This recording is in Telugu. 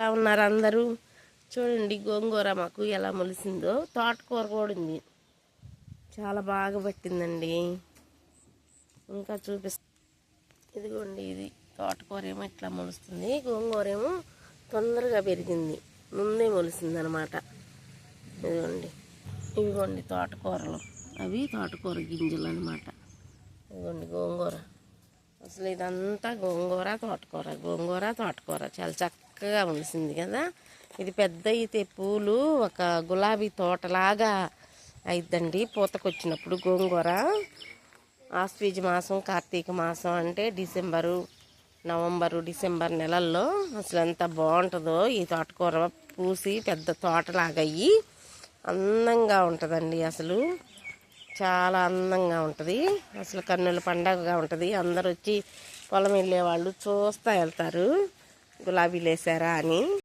ఎలా ఉన్నారు అందరూ. చూడండి గోంగూర మాకు ఎలా మొలిసిందో. తోటకూర కూడా ఉంది. చాలా బాగా పట్టిందండి. ఇంకా చూపిస్తా. ఇదిగోండి ఇది. తోటకూర ఏమో ఇట్లా మొలుస్తుంది. గోంగూర ఏమో తొందరగా పెరిగింది. ముందే మొలిసింది అనమాట ఇదిగోండి. ఇదిగోండి తోటకూరలు. అవి తోటకూర గింజలు అనమాట ఇదిగోండి గోంగూర. అసలు ఇదంతా గోంగూర తోటకూర గోంగూర తోటకూర. చాలా చక్కగా మొలిసింది కదా. ఇది పెద్ద అయితే పూలు ఒక గులాబీ తోటలాగా అయిద్దండి. పూతకొచ్చినప్పుడు గోంగూర ఆశ్వీజ మాసం కార్తీక మాసం అంటే డిసెంబరు నవంబరు డిసెంబర్ నెలల్లో అసలు ఎంత బాగుంటుందో ఈ తోటకూర పూసి పెద్ద తోటలాగా అయ్యి అందంగా ఉంటుందండి అసలు. చాలా అందంగా ఉంటుంది. అసలు కన్నుల పండగగా ఉంటుంది. అందరు వచ్చి పొలం వెళ్ళే వాళ్ళు చూస్తూ వెళ్తారు. గులాబీలు వేసారా అని.